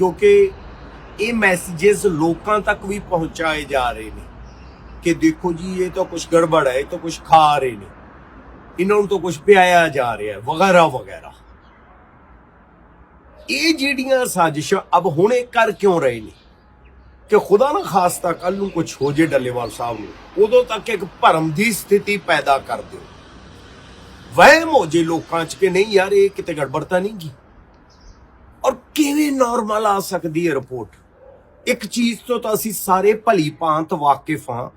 ਕਿਉਂਕਿ ਇਹ ਮੈਸੇजेस ਲੋਕਾਂ ਤੱਕ ਵੀ ਪਹੁੰਚਾਏ ਜਾ ਰਹੇ ਨੇ ਕਿ ਦੇਖੋ ਜੀ, ਇਹ ਤਾਂ ਕੁਝ ਗੜਬੜ ਹੈ, ਇਹ ਤਾਂ ਕੁਝ ਖਾ ਰਹੇ ਨੇ। ਇਹਨਾਂ ਨੂੰ ਤਾਂ ਕੁਝ ਪਿਆਇਆ ਜਾ ਰਿਹਾ ਹੈ ਵਗੈਰਾ ਵਗੈਰਾ। ਇਹ ਜਿਹੜੀਆਂ ਸਾਜ਼ਿਸ਼ਾਂ ਅਬ ਇਹ ਕਰ ਕਿਉਂ ਰਹੇ ਨੇ? ਕਿ ਖੁਦਾ ਨਾ ਖਾਸਤਾ ਕੱਲ ਨੂੰ ਕੁਝ ਹੋ ਜੇ ਡੱਲੇਵਾਲ ਸਾਹਿਬ ਨੂੰ, ਉਦੋਂ ਤੱਕ ਇੱਕ ਭਰਮ ਦੀ ਸਥਿਤੀ ਪੈਦਾ ਕਰ ਦਿਓ। ਵਹਿਮ ਹੋ ਜੇ ਲੋਕਾਂ 'ਚ ਕਿ ਨਹੀਂ ਯਾਰ, ਇਹ ਕਿਤੇ ਗੜਬੜ ਤਾਂ ਨਹੀਂ ਗੀ? ਔਰ ਕਿਵੇਂ ਨਾਰਮਲ ਆ ਸਕਦੀ ਹੈ ਰਿਪੋਰਟ ਇੱਕ ਚੀਜ਼ ਤੋਂ ਤਾਂ ਅਸੀਂ ਸਾਰੇ ਭਲੀ ਭਾਂਤ ਵਾਕਿਫ ਹਾਂ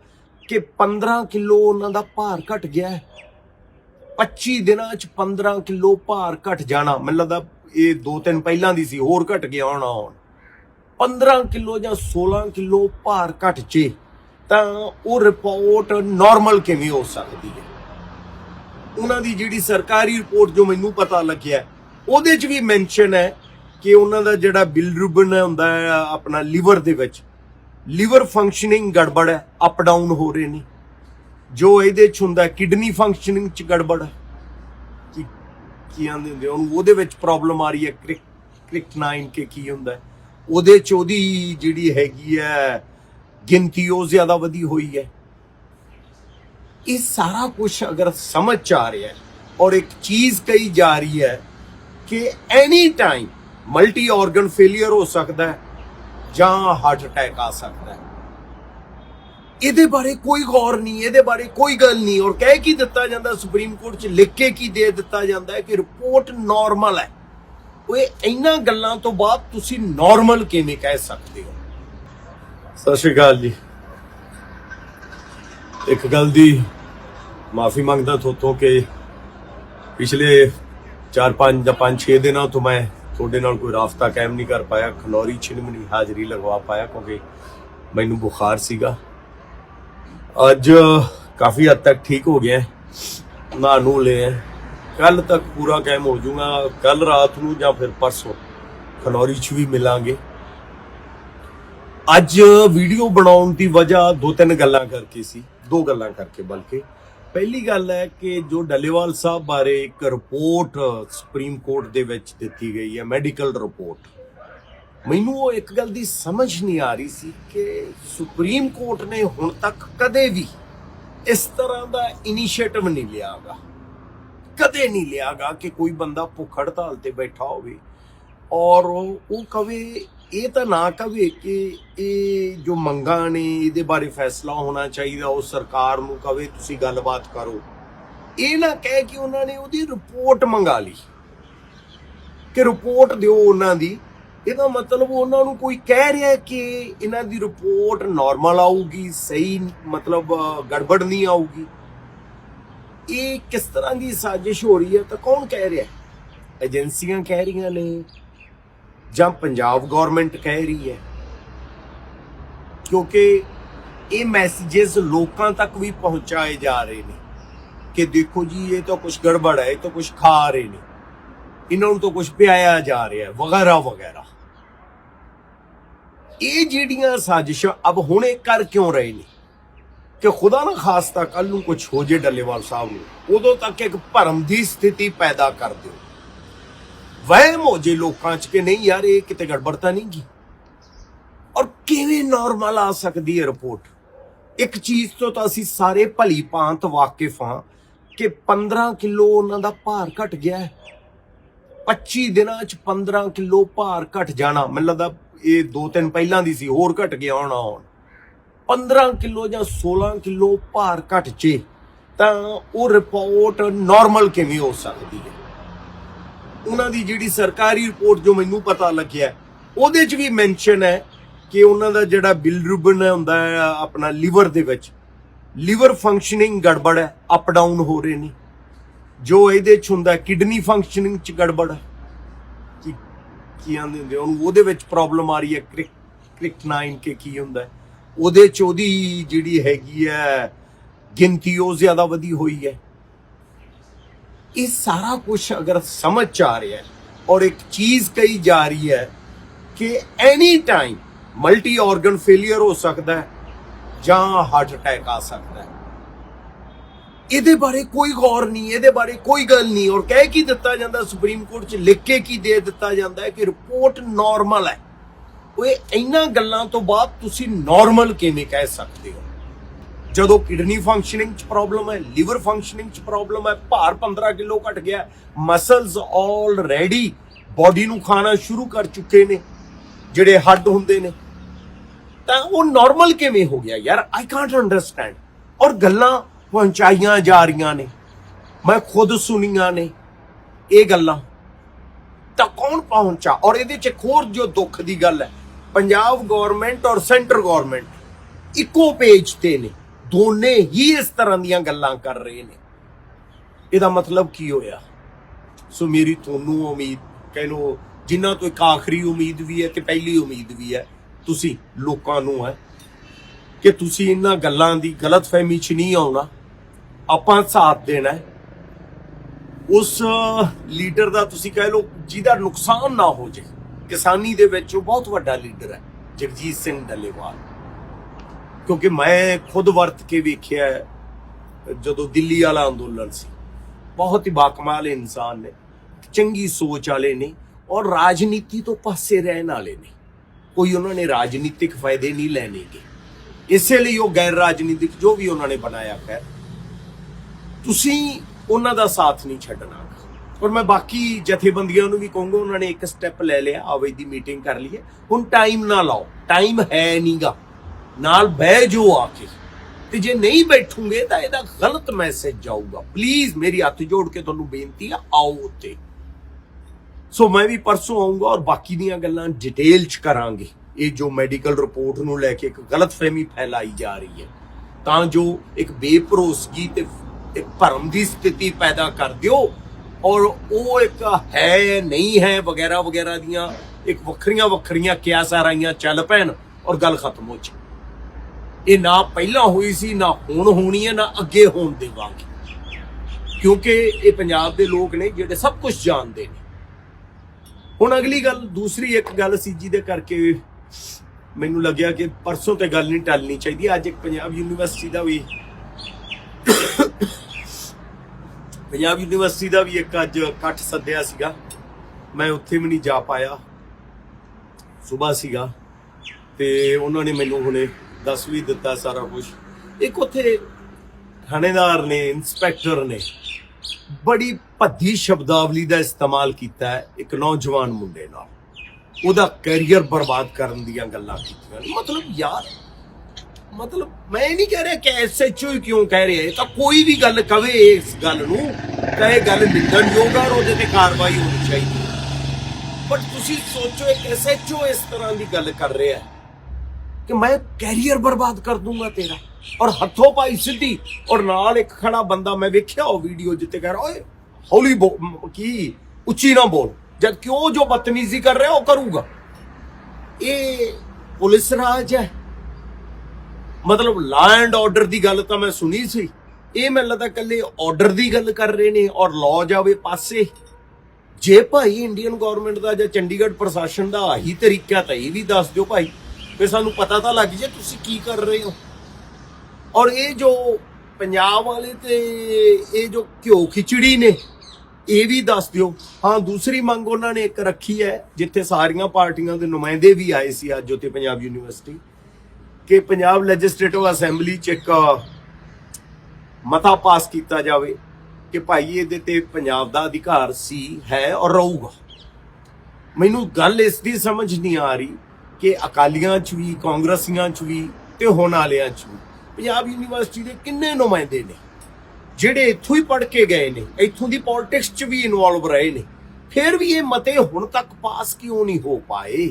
ਕਿ 15 ਕਿਲੋ ਉਹਨਾਂ ਦਾ ਭਾਰ ਘਟ ਗਿਆ ਹੈ। 25 ਦਿਨਾਂ 'ਚ 15 ਕਿਲੋ ਭਾਰ ਘਟ ਜਾਣਾ। ਮੈਨੂੰ ਲੱਗਦਾ ਇਹ ਦੋ ਤਿੰਨ ਪਹਿਲਾਂ ਦੀ ਸੀ, ਹੋਰ ਘਟ ਗਿਆ ਹੋਣਾ ਹੁਣ। 15 ਕਿਲੋ ਜਾਂ 16 ਕਿਲੋ ਭਾਰ ਘਟ ਜੇ, ਤਾਂ ਉਹ ਰਿਪੋਰਟ ਨਾਰਮਲ ਕਿਵੇਂ ਹੋ ਸਕਦੀ ਹੈ? ਉਹਨਾਂ ਦੀ ਜਿਹੜੀ ਸਰਕਾਰੀ ਰਿਪੋਰਟ ਜੋ ਮੈਨੂੰ ਪਤਾ ਲੱਗਿਆ, ਉਹਦੇ 'ਚ ਵੀ ਮੈਂਸ਼ਨ ਹੈ ਕਿ ਉਹਨਾਂ ਦਾ ਜਿਹੜਾ ਬਿਲਰੂਬਨ ਹੁੰਦਾ ਹੈ, ਆਪਣਾ ਲੀਵਰ ਦੇ ਵਿੱਚ ਲੀਵਰ ਫੰਕਸ਼ਨਿੰਗ ਗੜਬੜ ਹੈ ਅਪ ਡਾਊਨ ਹੋ ਰਹੇ ਨੇ। ਜੋ ਇਹਦੇ 'ਚ ਹੁੰਦਾ ਕਿਡਨੀ ਫੰਕਸ਼ਨਿੰਗ 'ਚ ਗੜਬੜ ਹੈ। ਕਿ, ਕੀ ਆਂਦੇ ਹੁੰਦੇ ਉਹਨੂੰ, ਉਹਦੇ ਵਿੱਚ ਪ੍ਰੋਬਲਮ ਆ ਰਹੀ ਹੈ ਕ੍ਰਿਕ ਕ੍ਰਿਕਨਾਈਨ ਕੇ ਕੀ ਹੁੰਦਾ ਉਹਦੇ 'ਚ ਉਹਦੀ ਜਿਹੜੀ ਹੈਗੀ ਹੈ, ਗਿਣਤੀ ਉਹ ਜ਼ਿਆਦਾ ਵਧੀ ਹੋਈ ਹੈ। ਇਹ ਸਾਰਾ ਕੁਝ ਅਗਰ ਸਮਝ ਚ ਆ ਰਿਹਾ ਹੈ, ਔਰ ਇੱਕ ਚੀਜ਼ ਕਹੀ ਜਾ ਰਹੀ ਹੈ ਕਿ any time multi organ failure ਹੋ ਸਕਦਾ ਹੈ ਜਾਂ ਹਾਰਟ ਅਟੈਕ ਆ ਸਕਦਾ ਹੈ। ਇਹਦੇ ਬਾਰੇ ਕੋਈ ਗੌਰ ਨਹੀਂ, ਇਹਦੇ ਬਾਰੇ ਕੋਈ ਗੱਲ ਨਹੀਂ। ਔਰ ਕਹਿ ਕੀ ਦਿੱਤਾ ਜਾਂਦਾ, ਸੁਪਰੀਮ ਕੋਰਟ 'ਚ ਲਿਖ ਕੇ ਕੀ ਦੇ ਦਿੱਤਾ ਜਾਂਦਾ ਹੈ ਕਿ ਰਿਪੋਰਟ ਨਾਰਮਲ ਹੈ। ਓਏ ਇਹਨਾਂ ਗੱਲਾਂ ਤੋਂ ਬਾਅਦ ਤੁਸੀਂ ਨਾਰਮਲ ਕਿਵੇਂ ਕਹਿ ਸਕਦੇ ਹੋ? ਸਤਿ ਸ਼੍ਰੀ ਅਕਾਲ ਜੀ। ਇੱਕ ਗੱਲ ਦੀ ਮਾਫੀ ਮੰਗਦਾ ਥੋਤੋਂ ਕਿ ਪਿਛਲੇ 4-5 ਜਾਂ 5-6 ਦਿਨਾਂ ਤੋਂ ਮੈਂ ਤੁਹਾਡੇ ਨਾਲ ਕੋਈ ਰਾਫਤਾ ਕਾਇਮ ਨਹੀਂ ਕਰ ਪਾਇਆ, ਖਨੌਰੀ ਛਿਨਮਨੀ ਹਾਜ਼ਰੀ ਲਗਵਾ ਪਾਇਆ ਕਿਉਂਕਿ ਮੈਨੂੰ ਬੁਖਾਰ ਸੀਗਾ। ਅੱਜ ਕਾਫੀ ਹੱਦ ਤੱਕ ਠੀਕ ਹੋ ਗਿਆ ਨਾ ਨੂੰ ਲਿਆ ਕੱਲ ਤੱਕ ਪੂਰਾ ਕਾਇਮ ਹੋ ਜਾਊਗਾ ਕੱਲ ਰਾਤ ਨੂੰ ਜਾਂ ਫਿਰ ਪਰਸੋਂ ਖਨੌਰੀ 'ਚ ਵੀ ਮਿਲਾਂਗੇ। ਅੱਜ ਵੀਡੀਓ ਬਣਾਉਣ ਦੀ ਵਜ੍ਹਾ ਦੋ ਤਿੰਨ ਗੱਲਾਂ ਕਰਕੇ ਸੀ, ਦੋ ਗੱਲਾਂ ਕਰਕੇ ਬਲਕਿ ਪਹਿਲੀ ਗੱਲ ਹੈ ਕਿ ਜੋ ਡੱਲੇਵਾਲ ਸਾਹਿਬ ਬਾਰੇ ਇੱਕ ਰਿਪੋਰਟ ਸੁਪਰੀਮ ਕੋਰਟ ਦੇ ਵਿੱਚ ਦਿੱਤੀ ਗਈ ਹੈ, ਮੈਡੀਕਲ ਰਿਪੋਰਟ। ਮੈਨੂੰ ਉਹ ਇੱਕ ਗੱਲ ਦੀ ਸਮਝ ਨਹੀਂ ਆ ਰਹੀ ਸੀ ਕਿ ਸੁਪਰੀਮ ਕੋਰਟ ਨੇ ਹੁਣ ਤੱਕ ਕਦੇ ਵੀ ਇਸ ਤਰ੍ਹਾਂ ਦਾ ਇਨੀਸ਼ੀਏਟਿਵ ਨਹੀਂ ਲਿਆਗਾ। ਕਦੇ ਨਹੀਂ ਲਿਆਗਾ ਕਿ ਕੋਈ ਬੰਦਾ ਭੁੱਖ ਹੜਤਾਲ ਤੇ ਬੈਠਾ ਹੋਵੇ ਔਰ ਉਹ ਉਹ ਕਵੇ ਇਹ ਤਾਂ ਨਾ ਕਵੇ ਕਿ ਇਹ ਜੋ ਮੰਗਾਂ ਨੇ, ਇਹਦੇ ਬਾਰੇ ਫੈਸਲਾ ਹੋਣਾ ਚਾਹੀਦਾ, ਉਹ ਸਰਕਾਰ ਨੂੰ ਕਵੇ, ਤੁਸੀਂ ਗੱਲਬਾਤ ਕਰੋ। ਇਹ ਨਾ ਕਹਿ ਕਿ ਉਹਨਾਂ ਨੇ ਉਹਦੀ ਰਿਪੋਰਟ ਮੰਗਾ ਲਈ। ਕਿ ਰਿਪੋਰਟ ਦਿਓ ਉਹਨਾਂ ਦੀ। ਇਹਦਾ ਮਤਲਬ ਉਹਨਾਂ ਨੂੰ ਕੋਈ ਕਹਿ ਰਿਹਾ ਕਿ ਇਹਨਾਂ ਦੀ ਰਿਪੋਰਟ ਨਾਰਮਲ ਆਊਗੀ, ਸਹੀ, ਮਤਲਬ, ਗੜਬੜ ਨਹੀਂ ਆਊਗੀ। ਇਹ ਕਿਸ ਤਰ੍ਹਾਂ ਦੀ ਸਾਜ਼ਿਸ਼ ਹੋ ਰਹੀ ਹੈ ਤਾਂ ਕੌਣ ਕਹਿ ਰਿਹਾ ਏਜੰਸੀਆਂ ਕਹਿ ਰਹੀਆਂ ਨੇ। ਜਾਂ ਪੰਜਾਬ ਗਵਰਨਮੈਂਟ ਕਹਿ ਰਹੀ ਹੈ। ਕਿਉਂਕਿ ਇਹ ਮੈਸੇजेस ਲੋਕਾਂ ਤੱਕ ਵੀ ਪਹੁੰਚਾਏ ਜਾ ਰਹੇ ਨੇ ਕਿ ਦੇਖੋ ਜੀ, ਇਹ ਤਾਂ ਕੁਝ ਗੜਬੜ ਹੈ, ਇਹ ਤਾਂ ਕੁਝ ਖਾ ਰਹੇ ਨੇ। ਇਹਨਾਂ ਨੂੰ ਤਾਂ ਕੁਝ ਪਿਆਇਆ ਜਾ ਰਿਹਾ ਹੈ ਵਗੈਰਾ ਵਗੈਰਾ। ਇਹ ਜਿਹੜੀਆਂ ਸਾਜ਼ਿਸ਼ਾਂ ਅਬ ਹੁਣੇ ਕਰ ਕਿਉਂ ਰਹੇ ਨੇ? ਕਿ ਖੁਦਾ ਨਾ ਖਾਸਤਾ ਕੱਲ ਨੂੰ ਕੁਝ ਹੋ ਜੇ ਡੱਲੇਵਾਲ ਸਾਹਿਬ ਨੂੰ, ਉਦੋਂ ਤੱਕ ਇੱਕ ਭਰਮ ਦੀ ਸਥਿਤੀ ਪੈਦਾ ਕਰ ਦਿਓ। ਵਹਿਮ ਹੋ ਜੇ ਲੋਕਾਂ 'ਚ ਕਿ ਨਹੀਂ ਯਾਰ, ਇਹ ਕਿਤੇ ਗੜਬੜ ਤਾਂ ਨਹੀਂ ਗੀ? ਔਰ ਕਿਵੇਂ ਨਾਰਮਲ ਆ ਸਕਦੀ ਹੈ ਰਿਪੋਰਟ ਇੱਕ ਚੀਜ਼ ਤੋਂ ਤਾਂ ਅਸੀਂ ਸਾਰੇ ਭਲੀ ਭਾਂਤ ਵਾਕਿਫ ਹਾਂ ਕਿ 15 ਕਿਲੋ ਉਹਨਾਂ ਦਾ ਭਾਰ ਘਟ ਗਿਆ ਹੈ। 25 ਦਿਨਾਂ 'ਚ 15 ਕਿਲੋ ਭਾਰ ਘਟ ਜਾਣਾ, ਮੈਨੂੰ ਲੱਗਦਾ ਇਹ ਦੋ ਤਿੰਨ ਪਹਿਲਾਂ ਦੀ ਸੀ, ਹੋਰ ਘਟ ਗਿਆ ਹੋਣਾ ਹੁਣ। 15 ਕਿਲੋ ਜਾਂ 16 ਕਿਲੋ ਭਾਰ ਘਟ ਜੇ, ਤਾਂ ਉਹ ਰਿਪੋਰਟ ਨਾਰਮਲ ਕਿਵੇਂ ਹੋ ਸਕਦੀ ਹੈ? ਉਹਨਾਂ ਦੀ ਜਿਹੜੀ ਸਰਕਾਰੀ ਰਿਪੋਰਟ ਜੋ ਮੈਨੂੰ ਪਤਾ ਲੱਗਿਆ, ਉਹਦੇ 'ਚ ਵੀ ਮੈਂਸ਼ਨ ਹੈ ਕਿ ਉਹਨਾਂ ਦਾ ਜਿਹੜਾ ਬਿਲਰੂਬਨ ਹੁੰਦਾ ਹੈ, ਆਪਣਾ ਲੀਵਰ ਦੇ ਵਿੱਚ ਲੀਵਰ ਫੰਕਸ਼ਨਿੰਗ ਗੜਬੜ ਹੈ ਅਪ ਡਾਊਨ ਹੋ ਰਹੇ ਨੇ। ਜੋ ਇਹਦੇ 'ਚ ਹੁੰਦਾ ਕਿਡਨੀ ਫੰਕਸ਼ਨਿੰਗ 'ਚ ਗੜਬੜ ਹੈ। ਕਿ, ਕੀ ਆਂਦੇ ਹੁੰਦੇ ਉਹਨੂੰ, ਉਹਦੇ ਵਿੱਚ ਪ੍ਰੋਬਲਮ ਆ ਰਹੀ ਹੈ ਕ੍ਰਿਕ ਕ੍ਰਿਕਨਾਈਨ ਕੇ ਕੀ ਹੁੰਦਾ ਉਹਦੇ 'ਚ ਉਹਦੀ ਜਿਹੜੀ ਹੈਗੀ ਹੈ, ਗਿਣਤੀ ਉਹ ਜ਼ਿਆਦਾ ਵਧੀ ਹੋਈ ਹੈ। ਇਹ ਸਾਰਾ ਕੁਝ ਅਗਰ ਸਮਝ ਚ ਆ ਰਿਹਾ ਹੈ ਔਰ ਇੱਕ ਚੀਜ਼ ਕਹੀ ਜਾ ਰਹੀ ਹੈ ਕਿ any time multi organ failure ਹੋ ਸਕਦਾ ਹੈ ਜਾਂ ਹਾਰਟ ਅਟੈਕ ਆ ਸਕਦਾ ਹੈ। ਇਹਦੇ ਬਾਰੇ ਕੋਈ ਗੌਰ ਨਹੀਂ, ਇਹਦੇ ਬਾਰੇ ਕੋਈ ਗੱਲ ਨਹੀਂ ਔਰ ਕਹਿ ਕੀ ਦਿੱਤਾ ਜਾਂਦਾ, ਸੁਪਰੀਮ ਕੋਰਟ 'ਚ ਲਿਖ ਕੇ ਕੀ ਦੇ ਦਿੱਤਾ ਜਾਂਦਾ ਹੈ ਕਿ ਰਿਪੋਰਟ ਨਾਰਮਲ ਹੈ। ਉਹ ਇਹਨਾਂ ਗੱਲਾਂ ਤੋਂ ਬਾਅਦ ਤੁਸੀਂ ਨਾਰਮਲ ਕਿਵੇਂ ਕਹਿ ਸਕਦੇ ਹੋ? ਜਦੋਂ ਕਿਡਨੀ ਫੰਕਸ਼ਨਿੰਗ ਚ ਪ੍ਰੋਬਲਮ ਹੈ ਲੀਵਰ ਫੰਕਸ਼ਨਿੰਗ ਚ ਪ੍ਰੋਬਲਮ ਹੈ, ਭਾਰ 15 ਕਿਲੋ ਘਟ ਗਿਆ ਮਸਲਸ ਆਲਰੇਡੀ ਬਾਡੀ ਨੂੰ ਖਾਣਾ ਸ਼ੁਰੂ ਕਰ ਚੁੱਕੇ ਨੇ, ਜਿਹੜੇ ਹੱਡ ਹੁੰਦੇ ਨੇ। ਤਾਂ ਉਹ ਨਾਰਮਲ ਕਿਵੇਂ ਹੋ ਗਿਆ ਯਾਰ? ਆਈ ਕਾਂਟ ਅੰਡਰਸਟੈਂਡ ਔਰ ਗੱਲਾਂ ਪਹੁੰਚਾਈਆਂ ਜਾ ਰਹੀਆਂ ਨੇ। ਮੈਂ ਖੁਦ ਸੁਣੀਆਂ ਨੇ ਇਹ ਗੱਲਾਂ। ਤਾਂ ਕੌਣ ਪਹੁੰਚਾ? ਔਰ ਇਹਦੇ ਚ ਇੱਕ ਹੋਰ ਜੋ ਦੁੱਖ ਦੀ ਗੱਲ ਹੈ, ਪੰਜਾਬ ਗਵਰਨਮੈਂਟ ਔਰ ਸੈਂਟਰ ਗਵਰਨਮੈਂਟ ਇੱਕੋ ਪੇਜ ਤੇ ਨੇ। ਦੋਨੇ ਹੀ ਇਸ ਤਰ੍ਹਾਂ ਦੀਆਂ ਗੱਲਾਂ ਕਰ ਰਹੇ ਨੇ। ਇਹਦਾ ਮਤਲਬ ਕੀ ਹੋਇਆ? ਸੋ ਮੇਰੀ ਤੁਹਾਨੂੰ ਉਮੀਦ, ਕਹਿ ਲੋ ਜਿਨ੍ਹਾਂ ਤੋਂ ਇੱਕ ਆਖਰੀ ਉਮੀਦ ਵੀ ਹੈ ਤੇ ਪਹਿਲੀ ਉਮੀਦ ਵੀ ਹੈ, ਤੁਸੀਂ ਲੋਕਾਂ ਨੂੰ ਹੈ ਕਿ ਤੁਸੀਂ ਇਹਨਾਂ ਗੱਲਾਂ ਦੀ ਗਲਤਫਹਿਮੀ 'ਚ ਨਹੀਂ ਆਉਣਾ। ਆਪਾਂ ਸਾਥ ਦੇਣਾ ਉਸ ਲੀਡਰ ਦਾ ਤੁਸੀਂ ਕਹਿ ਲਓ, ਜਿਹਦਾ ਨੁਕਸਾਨ ਨਾ ਹੋ ਜੇ ਕਿਸਾਨੀ ਦੇ ਵਿੱਚ ਉਹ ਬਹੁਤ ਵੱਡਾ ਲੀਡਰ ਹੈ, ਜਗਜੀਤ ਸਿੰਘ ਡੱਲੇਵਾਲ। ਕਿਉਂਕਿ ਮੈਂ ਖੁਦ ਵਰਤ ਕੇ ਵੇਖਿਆ ਜਦੋਂ ਦਿੱਲੀ ਵਾਲਾ ਅੰਦੋਲਨ ਸੀ। ਬਹੁਤ ਹੀ ਬਾਕਮਾਲ ਇਨਸਾਨ ਨੇ, ਚੰਗੀ ਸੋਚ ਵਾਲੇ ਨੇ ਔਰ ਰਾਜਨੀਤੀ ਤੋਂ ਪਾਸੇ ਰਹਿਣ ਵਾਲੇ ਨੇ। ਕੋਈ ਉਹਨਾਂ ਨੇ ਰਾਜਨੀਤਿਕ ਫਾਇਦੇ ਨਹੀਂ ਲੈਣੇਗੇ। ਇਸੇ ਲਈ ਉਹ ਗੈਰ ਰਾਜਨੀਤਿਕ ਜੋ ਵੀ ਉਹਨਾਂ ਨੇ ਬਣਾਇਆ ਹੈ ਤੁਸੀਂ ਉਹਨਾਂ ਦਾ ਸਾਥ ਨਹੀਂ ਛੱਡਣਾ। ਔਰ ਮੈਂ ਬਾਕੀ ਜਥੇਬੰਦੀਆਂ ਨੂੰ ਵੀ ਕਹੂੰਗਾ, ਉਹਨਾਂ ਨੇ ਇੱਕ ਸਟੈਪ ਲੈ ਲਿਆ, ਆਵੇ ਦੀ ਮੀਟਿੰਗ ਕਰ ਲਈ ਹੈ ਹੁਣ ਟਾਈਮ ਨਾ ਲਾਓ ਟਾਈਮ ਹੈ ਨਹੀਂਗਾ ਨਾਲ ਬਹਿ ਜੋ ਆ ਕੇ। ਤੇ ਜੇ ਨਹੀਂ ਬੈਠੂਗੇ ਤਾਂ ਇਹਦਾ ਗਲਤ ਮੈਸੇਜ ਜਾਊਗਾ। ਪਲੀਜ਼ ਮੇਰੀ ਹੱਥ ਜੋੜ ਕੇ ਤੁਹਾਨੂੰ ਬੇਨਤੀ ਆ, ਆਓ ਉੱਤੇ। ਸੋ ਮੈਂ ਵੀ ਪਰਸੋਂ ਆਉਂਗਾ ਔਰ ਬਾਕੀ ਦੀਆਂ ਗੱਲਾਂ ਡਿਟੇਲ ਚ ਕਰਾਂਗੇ। ਇਹ ਜੋ ਮੈਡੀਕਲ ਰਿਪੋਰਟ ਨੂੰ ਲੈ ਕੇ ਇੱਕ ਗਲਤਫਹਿਮੀ ਫੈਲਾਈ ਜਾ ਰਹੀ ਹੈ, ਤਾਂ ਜੋ ਇੱਕ ਬੇਭਰੋਸਗੀ ਤੇ ਇੱਕ ਭਰਮ ਦੀ ਸਥਿਤੀ ਪੈਦਾ ਕਰ ਦਿਓ। ਔਰ ਉਹ ਇੱਕ ਹੈ ਨਹੀਂ ਹੈ ਵਗੈਰਾ ਵਗੈਰਾ ਦੀਆਂ ਇੱਕ ਵੱਖਰੀਆਂ ਵੱਖਰੀਆਂ ਕਿਆਸਾਂ ਰਾਈਆਂ ਚੱਲ ਪੈਣ ਔਰ ਗੱਲ ਖਤਮ ਹੋ ਜਾਏ। ਇਹ ਨਾ ਪਹਿਲਾਂ ਹੋਈ ਸੀ, ਨਾ ਹੁਣ ਹੋਣੀ ਹੈ, ਨਾ ਅੱਗੇ ਹੋਣ ਦੇਵਾਂਗੇ। ਕਿਉਂਕਿ ਇਹ ਪੰਜਾਬ ਦੇ ਲੋਕ ਨੇ ਜਿਹੜੇ ਸਭ ਕੁਝ ਜਾਣਦੇ ਨੇ। ਹੁਣ ਅਗਲੀ ਗੱਲ, ਦੂਸਰੀ ਇੱਕ ਗੱਲ ਸੀ ਜਿਹਦੇ ਕਰਕੇ ਮੈਨੂੰ ਲੱਗਿਆ ਕਿ ਪਰਸੋਂ ਤੇ ਗੱਲ ਨਹੀਂ ਟਲਣੀ ਚਾਹੀਦੀ। ਅੱਜ ਇੱਕ ਪੰਜਾਬ ਯੂਨੀਵਰਸਿਟੀ ਦਾ ਵੀ ਪੰਜਾਬ ਯੂਨੀਵਰਸਿਟੀ ਦਾ ਵੀ ਇੱਕ ਅੱਜ ਇਕੱਠ ਸੱਦਿਆ ਸੀਗਾ। ਮੈਂ ਉੱਥੇ ਵੀ ਨਹੀਂ ਜਾ ਪਾਇਆ। ਸਵੇਰ ਸੀਗਾ। ਤੇ ਉਹਨਾਂ ਨੇ ਮੈਨੂੰ ਹੁਣੇ ਦੱਸ ਵੀ ਦਿੱਤਾ ਸਾਰਾ ਕੁਝ ਇੱਕ ਉੱਥੇ ਥਾਣੇਦਾਰ ਨੇ, ਇੰਸਪੈਕਟਰ ਨੇ ਬੜੀ ਭੱਦੀ ਸ਼ਬਦਾਵਲੀ ਦਾ ਇਸਤੇਮਾਲ ਕੀਤਾ ਹੈ ਇੱਕ ਨੌਜਵਾਨ ਮੁੰਡੇ ਨਾਲ। ਉਹਦਾ ਕੈਰੀਅਰ ਬਰਬਾਦ ਕਰਨ ਦੀਆਂ ਗੱਲਾਂ ਕੀਤੀਆਂ ਨੇ। ਮਤਲਬ ਯਾਰ, ਮਤਲਬ ਮੈਂ ਇਹ ਨਹੀਂ ਕਹਿ ਰਿਹਾ ਕਿ ਐਸਐਚਓ ਹੀ ਕਿਉਂ ਕਹਿ ਰਿਹਾ, ਇਹ ਤਾਂ ਕੋਈ ਵੀ ਗੱਲ ਕਵੇ ਇਸ ਗੱਲ ਨੂੰ, ਤਾਂ ਇਹ ਗੱਲ ਨਿੰਦਣਯੋਗ ਆ ਔਰ ਉਹਦੇ ਤੇ ਕਾਰਵਾਈ ਹੋਣੀ ਚਾਹੀਦੀ ਹੈ। ਬਟ ਤੁਸੀਂ ਸੋਚੋ, ਇੱਕ ਐਸਐਚਓ ਇਸ ਤਰ੍ਹਾਂ ਦੀ ਗੱਲ ਕਰ ਰਿਹਾ ਹੈ। ਕਿ ਮੈਂ ਕੈਰੀਅਰ ਬਰਬਾਦ ਕਰ ਦੂੰਗਾ ਤੇਰਾ। ਔਰ ਹੱਥੋਂ ਪਾਈ ਸਿੱਧੀ, ਔਰ ਨਾਲ ਇੱਕ ਖੜਾ ਬੰਦਾ ਮੈਂ ਵੇਖਿਆ ਉਹ ਵੀਡੀਓ ਜਿੱਤੇ ਕਹਿ ਰਿਹਾ, ਓਏ, ਹੌਲੀ ਬੋ- ਮ- ਕੀ? ਉੱਚੀ ਨਾ ਬੋਲ। ਜਦ ਕਿਉਂ ਜੋ ਬਦਤਮੀਜ਼ੀ ਕਰ ਰਿਹਾ, ਉਹ ਕਰੂਗਾ। ਇਹ ਪੁਲਿਸ ਰਾਜ ਹੈ। ਮਤਲਬ ਲਾ ਐਂਡ ਆਰਡਰ ਦੀ ਗੱਲ ਤਾਂ ਮੈਂ ਸੁਣੀ ਸੀ। ਇਹ ਮੈਨੂੰ ਲੱਗਦਾ ਕੱਲੇ ਆਰਡਰ ਦੀ ਗੱਲ ਕਰ ਰਹੇ ਨੇ, ਔਰ ਲਾਅ ਜਾਵੇ ਪਾਸੇ। ਜੇ ਭਾਈ ਇੰਡੀਅਨ ਗਵਰਨਮੈਂਟ ਦਾ ਜਾਂ ਚੰਡੀਗੜ੍ਹ ਪ੍ਰਸ਼ਾਸਨ ਦਾ ਆਹੀ ਤਰੀਕਾ ਤਾਂ ਇਹ ਵੀ ਦੱਸ ਦਿਓ ਭਾਈ। ਫਿਰ ਸਾਨੂੰ ਪਤਾ ਤਾਂ ਲੱਗ ਜੇ ਤੁਸੀਂ ਕੀ ਕਰ ਰਹੇ ਹੋ। ਔਰ ਇਹ ਜੋ ਪੰਜਾਬ ਵਾਲੇ ਤੇ ਇਹ ਜੋ ਘਿਓ ਖਿਚੜੀ ਨੇ, ਇਹ ਵੀ ਦੱਸ ਦਿਓ। ਹਾਂ, ਦੂਸਰੀ ਮੰਗ ਉਹਨਾਂ ਨੇ ਇੱਕ ਰੱਖੀ ਹੈ, ਜਿੱਥੇ ਸਾਰੀਆਂ ਪਾਰਟੀਆਂ ਦੇ ਨੁਮਾਇੰਦੇ ਵੀ ਆਏ ਸੀ ਅੱਜ ਉੱਥੇ ਪੰਜਾਬ ਯੂਨੀਵਰਸਿਟੀ, ਕਿ ਪੰਜਾਬ ਲੈਜਿਸਲੇਟਿਵ ਅਸੈਂਬਲੀ ਚ ਇੱਕ ਮਤਾ ਪਾਸ ਕੀਤਾ ਜਾਵੇ ਕਿ ਭਾਈ ਇਹਦੇ ਤੇ ਪੰਜਾਬ ਦਾ ਅਧਿਕਾਰ ਸੀ, ਹੈ ਔਰ ਰਹੂਗਾ। ਮੈਨੂੰ ਗੱਲ ਇਸ ਦੀ ਸਮਝ ਨਹੀਂ ਆ ਰਹੀ ਕਿ ਅਕਾਲੀਆਂ ਚ ਵੀ, ਕਾਂਗਰਸੀਆਂ ਚ ਵੀ ਤੇ ਹੁਣ ਵਾਲਿਆਂ ਚ ਵੀ। ਪੰਜਾਬ ਯੂਨੀਵਰਸਿਟੀ ਦੇ ਕਿੰਨੇ ਨੁਮਾਇੰਦੇ ਨੇ, ਜਿਹੜੇ ਇੱਥੋਂ ਹੀ ਪੜ੍ਹ ਕੇ ਗਏ ਨੇ, ਇੱਥੋਂ ਦੀ ਪੋਲਿਟਿਕਸ ਚ ਵੀ ਇਨਵੋਲਵ ਰਹੇ ਨੇ। ਫਿਰ ਵੀ ਇਹ ਮਤੇ ਹੁਣ ਤੱਕ ਪਾਸ ਕਿਉਂ ਨਹੀਂ ਹੋ ਪਾਏ?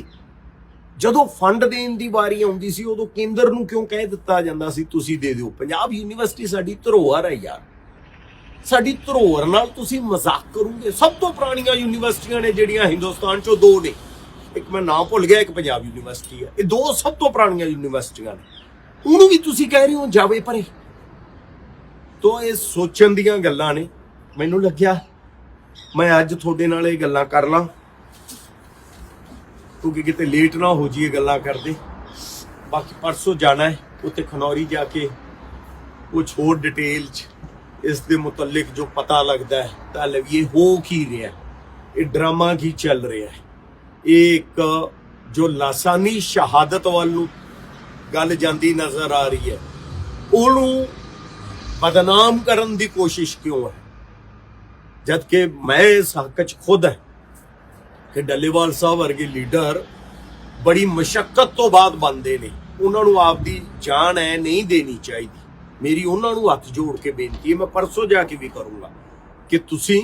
ਜਦੋਂ ਫੰਡ ਦੇਣ ਦੀ ਵਾਰੀ ਆਉਂਦੀ ਸੀ, ਉਦੋਂ ਕੇਂਦਰ ਨੂੰ ਕਿਉਂ ਕਹਿ ਦਿੱਤਾ ਜਾਂਦਾ ਸੀ, ਤੁਸੀਂ ਦੇ ਦਿਓ। ਪੰਜਾਬ ਯੂਨੀਵਰਸਿਟੀ ਸਾਡੀ ਧਰੋਹਰ ਹੈ ਯਾਰ। ਸਾਡੀ ਧਰੋਹਰ ਨਾਲ ਤੁਸੀਂ ਮਜ਼ਾਕ ਕਰੋਗੇ। ਸਭ ਤੋਂ ਪੁਰਾਣੀਆਂ ਯੂਨੀਵਰਸਿਟੀਆਂ ਨੇ ਜਿਹੜੀਆਂ ਹਿੰਦੁਸਤਾਨ ਚੋਂ ਦੋ ਨੇ। ਇੱਕ ਮੈਂ ਨਾਮ ਭੁੱਲ ਗਿਆ, ਇੱਕ ਪੰਜਾਬ ਯੂਨੀਵਰਸਿਟੀ ਹੈ ਇਹ ਦੋ ਸਭ ਤੋਂ ਪੁਰਾਣੀਆਂ ਯੂਨੀਵਰਸਿਟੀਆਂ ਨੇ। ਉਹਨੂੰ ਵੀ ਤੁਸੀਂ ਕਹਿ ਰਹੇ ਹੋ, ਜਾਵੇ ਪਰੇ। ਤੋ ਇਹ ਸੋਚਣ ਦੀਆਂ ਗੱਲਾਂ ਨੇ। ਮੈਨੂੰ ਲੱਗਿਆ ਮੈਂ ਅੱਜ ਤੁਹਾਡੇ ਨਾਲ ਇਹ ਗੱਲਾਂ ਕਰ ਲਾਂ। ਕਿਉਂਕਿ ਕਿਤੇ ਲੇਟ ਨਾ ਹੋ ਜਾਈਏ ਗੱਲਾਂ ਕਰਦੇ। ਬਾਕੀ ਪਰਸੋਂ ਜਾਣਾ ਹੈ, ਉੱਥੇ ਖਨੌਰੀ ਜਾ ਕੇ ਕੁਝ ਹੋਰ ਡਿਟੇਲ ਚ ਇਸ ਦੇ ਮੁਤਲਕ ਜੋ ਪਤਾ ਲੱਗਦਾ ਹੈ, ਤਾਂ ਲਵੀਏ ਹੋ ਕੀ ਰਿਹਾ ਇਹ ਡਰਾਮਾ ਕੀ ਚੱਲ ਰਿਹਾ ਹੈ? ਇਹ ਇੱਕ ਜੋ ਲਾਸਾਨੀ ਸ਼ਹਾਦਤ ਵੱਲ ਨੂੰ ਗੱਲ ਜਾਂਦੀ ਨਜ਼ਰ ਆ ਰਹੀ ਹੈ, ਉਹਨੂੰ ਬਦਨਾਮ ਕਰਨ ਦੀ ਕੋਸ਼ਿਸ਼ ਕਿਉਂ ਹੈ? ਜਦ ਕਿ ਮੈਂ ਇਸ ਹੱਕ 'ਚ ਖੁਦ ਹੈ ਕਿ ਡੱਲੇਵਾਲ ਸਾਹਿਬ ਵਰਗੇ ਲੀਡਰ ਬੜੀ ਮਸ਼ਕਤ ਤੋਂ ਬਾਅਦ ਬੰਦੇ ਨੇ। ਉਹਨਾਂ ਨੂੰ ਆਪਦੀ ਜਾਨ ਐ ਨਹੀਂ ਦੇਣੀ ਚਾਹੀਦੀ। ਮੇਰੀ ਉਹਨਾਂ ਨੂੰ ਹੱਥ ਜੋੜ ਕੇ ਬੇਨਤੀ ਹੈ, ਮੈਂ ਪਰਸੋਂ ਜਾ ਕੇ ਵੀ ਕਰੂੰਗਾ ਕਿ ਤੁਸੀਂ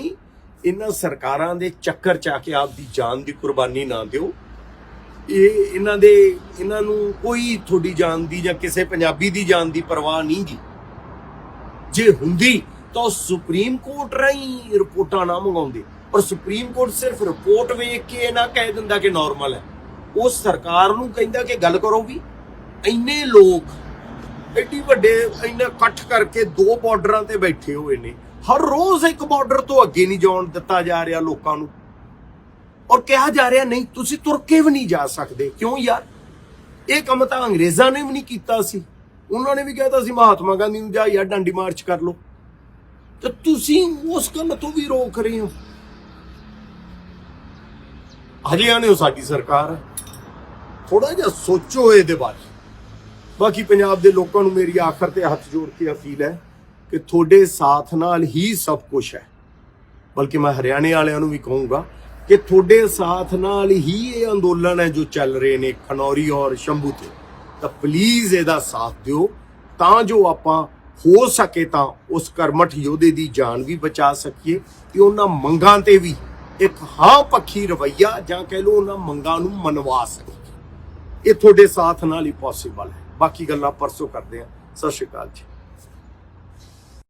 ਇਹਨਾਂ ਸਰਕਾਰਾਂ ਦੇ ਚੱਕਰ ਚ ਆ ਕੇ ਆਪਦੀ ਜਾਨ ਦੀ ਕੁਰਬਾਨੀ ਨਾ ਦਿਓ। ਇਹ ਇਹਨਾਂ ਦੇ, ਇਹਨਾਂ ਨੂੰ ਕੋਈ ਤੁਹਾਡੀ ਜਾਨ ਦੀ ਜਾਂ ਕਿਸੇ ਪੰਜਾਬੀ ਦੀ ਜਾਨ ਦੀ ਪਰਵਾਹ ਨਹੀਂ ਗੀ ਜੇ ਹੁੰਦੀ ਤਾਂ ਉਹ ਸੁਪਰੀਮ ਕੋਰਟ ਰਾਹੀਂ ਰਿਪੋਰਟਾਂ ਨਾ ਮੰਗਾਉਂਦੇ। ਪਰ ਸੁਪਰੀਮ ਕੋਰਟ ਸਿਰਫ ਰਿਪੋਰਟ ਵੇਖ ਕੇ ਇਹ ਨਾ ਕਹਿ ਦਿੰਦਾ ਕਿ ਨਾਰਮਲ ਹੈ। ਉਹ ਸਰਕਾਰ ਨੂੰ ਕਹਿੰਦਾ ਕਿ ਗੱਲ ਕਰੋ ਵੀ, ਇੰਨੇ ਲੋਕ, ਐਡੀ ਵੱਡੇ, ਇੰਨਾ ਇਕੱਠ ਕਰਕੇ ਦੋ ਬਾਰਡਰਾਂ ਤੇ ਬੈਠੇ ਹੋਏ ਨੇ। ਹਰ ਰੋਜ਼ ਇੱਕ ਬਾਰਡਰ ਤੋਂ ਅੱਗੇ ਨਹੀਂ ਜਾਣ ਦਿੱਤਾ ਜਾ ਰਿਹਾ ਲੋਕਾਂ ਨੂੰ। ਔਰ ਕਿਹਾ ਜਾ ਰਿਹਾ, ਨਹੀਂ, ਤੁਸੀਂ ਤੁਰ ਕੇ ਵੀ ਨਹੀਂ ਜਾ ਸਕਦੇ। ਕਿਉਂ ਯਾਰ? ਇਹ ਕੰਮ ਤਾਂ ਅੰਗਰੇਜ਼ਾਂ ਨੇ ਵੀ ਨਹੀਂ ਕੀਤਾ ਸੀ। ਉਹਨਾਂ ਨੇ ਵੀ ਕਹਿਤਾ ਸੀ, ਮਹਾਤਮਾ ਗਾਂਧੀ ਨੂੰ ਜਾ ਯਾਰ, ਡਾਂਡੀ ਮਾਰਚ ਕਰ ਲਓ। ਤੇ ਤੁਸੀਂ ਉਸ ਕੰਮ ਤੋਂ ਵੀ ਰੋਕ ਰਹੇ ਹੋ। ਹਰਿਆਣੇ ਉਹ ਸਾਡੀ ਸਰਕਾਰ। ਥੋੜਾ ਜਿਹਾ ਸੋਚੋ ਇਹਦੇ ਬਾਰੇ। ਬਾਕੀ ਪੰਜਾਬ ਦੇ ਲੋਕਾਂ ਨੂੰ ਮੇਰੀ ਆਖਰ ਤੇ ਹੱਥ ਜੋੜ ਕੇ ਅਪੀਲ ਹੈ ਕਿ ਤੁਹਾਡੇ ਸਾਥ ਨਾਲ ਹੀ ਸਭ ਕੁਝ ਹੈ। ਬਲਕਿ ਮੈਂ ਹਰਿਆਣੇ ਵਾਲਿਆਂ ਨੂੰ ਵੀ ਕਹੂੰਗਾ ਕਿ ਤੁਹਾਡੇ ਸਾਥ ਨਾਲ ਹੀ ਇਹ ਅੰਦੋਲਨ ਹੈ ਜੋ ਚੱਲ ਰਹੇ ਨੇ ਖਨੌਰੀ ਔਰ ਸ਼ੰਭੂ ਤੇ। ਤਾਂ ਪਲੀਜ਼ ਇਹਦਾ ਸਾਥ ਦਿਓ, ਤਾਂ ਜੋ ਆਪਾਂ ਹੋ ਸਕੇ ਤਾਂ ਉਸ ਕਰਮਠ ਯੋਧੇ ਦੀ ਜਾਨ ਵੀ ਬਚਾ ਸਕੀਏ ਤੇ ਉਹਨਾਂ ਮੰਗਾਂ ਤੇ ਵੀ ਇੱਕ ਹਾਂ ਪੱਖੀ ਰਵਈਆ ਜਾਂ ਕਹਿ ਲਓ ਉਹਨਾਂ ਮੰਗਾਂ ਨੂੰ ਮਨਵਾ ਸਕੀਏ। ਇਹ ਤੁਹਾਡੇ ਸਾਥ ਨਾਲ ਹੀ ਪੋਸੀਬਲ ਹੈ। ਬਾਕੀ ਗੱਲਾਂ ਪਰਸੋਂ ਕਰਦੇ ਹਾਂ। ਸਤਿ ਸ਼੍ਰੀ ਅਕਾਲ ਜੀ।